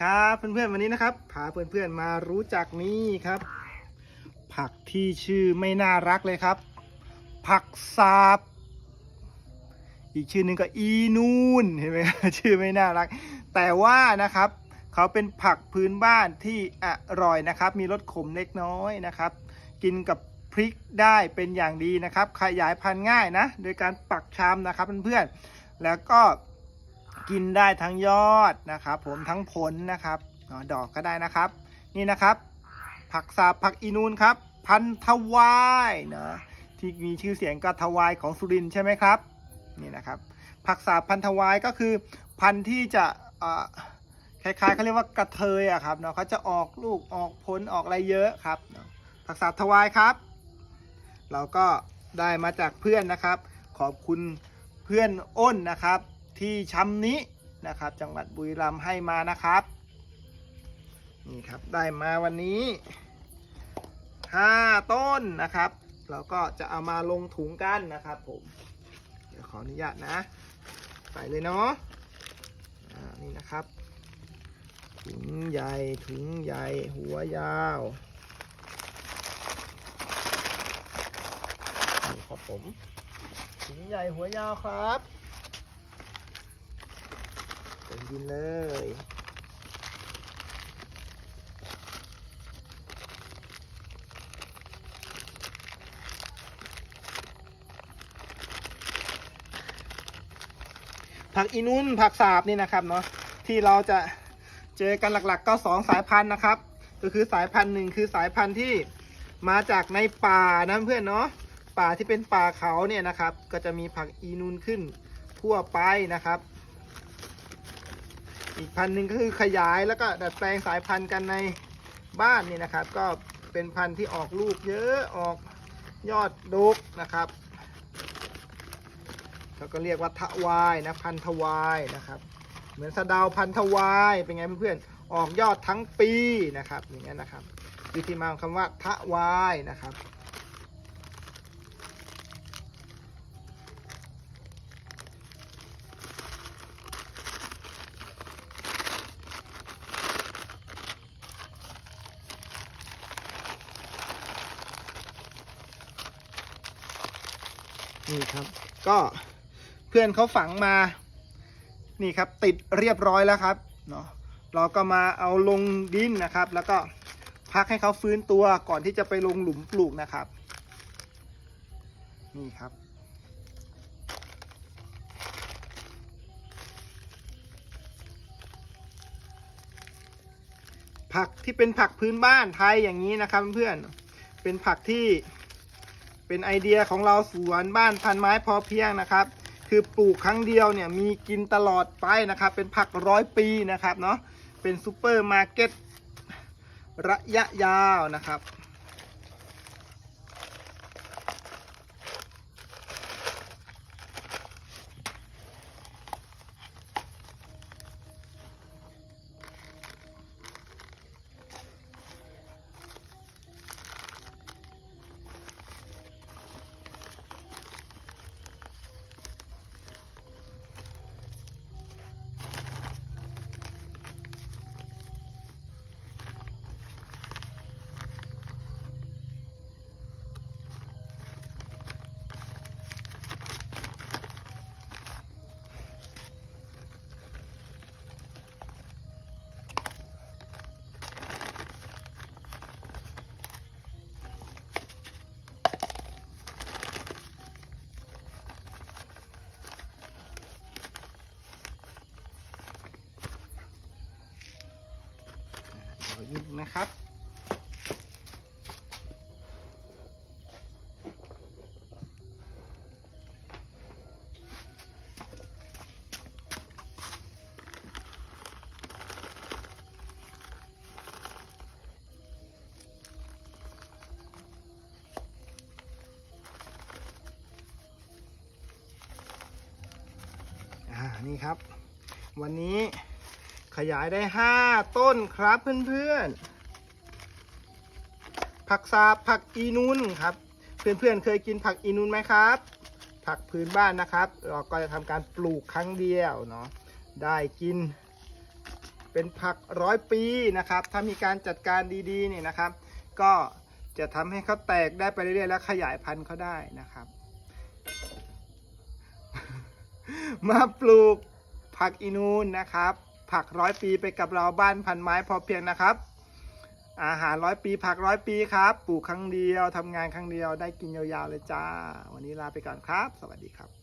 ครับเพื่อนๆวันนี้นะครับพาเพื่อนๆมารู้จักนี่ครับ ผักที่ชื่อไม่น่ารักเลยครับ ผักสาบ อีกชื่อหนึ่งก็อีนูนเห็นไหมชื่อไม่น่ารัก แต่ว่านะครับเขาเป็นผักพื้นบ้านที่อร่อยนะครับ มีรสขมเล็กน้อยนะครับ กินกับพริกได้เป็นอย่างดีนะครับ ขยายพันธุ์ง่ายนะ โดยการปักชามนะครับเพื่อนๆแล้วก็ กินได้ทั้งยอดนะครับ ผมทั้งผลนะครับดอกก็ได้นะครับ นี่นะครับ ผักสาบผักอีนูนครับ พันธวายนะที่มีชื่อเสียงก็ทวายของสุรินใช่ไหมครับนี่นะครับ ผักสาบพันธวายก็คือ พันธุ์ที่จะคล้ายๆเขาเรียกว่ากระเทยอะครับเนาะเขาจะออกลูกออกผลออกอะไรเยอะครับผักสาบทวายครับ เราก็ได้มาจากเพื่อนนะครับ ขอบคุณเพื่อนอ้นนะครับ ที่ช้ำนี้นะครับ จังหวัดบุรีรัมย์ให้มานะครับนี่ครับได้มาวันนี้ห้าต้นนะครับเราก็จะเอามาลงถุงกันนะครับผมเดี๋ยวขออนุญาตนะใส่เลยเนาะนี่นะครับ ถุงใหญ่ถุงใหญ่หัวยาวนี่ครับผมถุงใหญ่หัวยาวครับ เต็มดินเลยผักอีนุนผักสาบนี่นะครับเนาะที่เราจะเจอกันหลักๆ ก็สองสายพันธุ์นะครับ ก็คือสายพันธุ์หนึ่งคือสายพันธุ์ที่มาจากในป่านะเพื่อนเนาะป่าที่เป็นป่าเขาเนี่ยนะครับ ก็จะมีผักอีนุนขึ้นทั่วไปนะครับ อีกพันธุ์หนึ่งก็คือขยายแล้วก็ดัดแปลงสายพันธุ์กันในบ้านนี่นะครับ ก็เป็นพันธุ์ที่ออกลูกเยอะออกยอดดกนะครับแล้วก็เรียกว่าทวายนะพันธวายนะครับ เหมือนสะดาวพันธวายเป็นไงเพื่อนๆออกยอดทั้งปีนะครับอย่างนี้ยนะครับวิธีมาของคำว่าทวายนะครับ นี่ครับ ก็เพื่อนเขาฝังมา นี่ครับ ติดเรียบร้อยแล้วครับเนาะเราก็มาเอาลงดินนะครับ แล้วก็พักให้เขาฟื้นตัวก่อนที่จะไปลงหลุมปลูกนะครับ นี่ครับผักที่เป็นผักพื้นบ้านไทยอย่างนี้นะครับเพื่อนเป็นผักที่ เป็นไอเดียของเราสวนบ้านพันไม้พอเพียงนะครับ คือปลูกครั้งเดียวเนี่ยมีกินตลอดไปนะครับ เป็นผักร้อยปีนะครับเนาะเป็นซูเปอร์มาร์เก็ตระยะยาวนะครับ อยิบนะครับอ่านี่ครับ วันนี้ ขยายได้ 5 ต้นครับเพื่อนๆ ผักสาบผักอีนุนครับ เพื่อนๆเคยกินผักอีนุนไหมครับ ผักพื้นบ้านนะครับ เราก็จะทำการปลูกครั้งเดียวเนาะได้กิน เป็นผักร้อยปีนะครับ ถ้ามีการจัดการดีๆเนี่ยนะครับ ก็จะทำให้เขาแตกได้ไปเรื่อยๆแล้วขยายพันธุ์เขาได้นะครับ มาปลูกผักอีนูนนะครับ ผักร้อยปีไปกับเราบ้านพันไม้พอเพียงนะครับ อาหารร้อยปีผักร้อยปีครับ ปลูกครั้งเดียวทำงานครั้งเดียวได้กินยาวๆเลยจ้า วันนี้ลาไปก่อนครับ สวัสดีครับ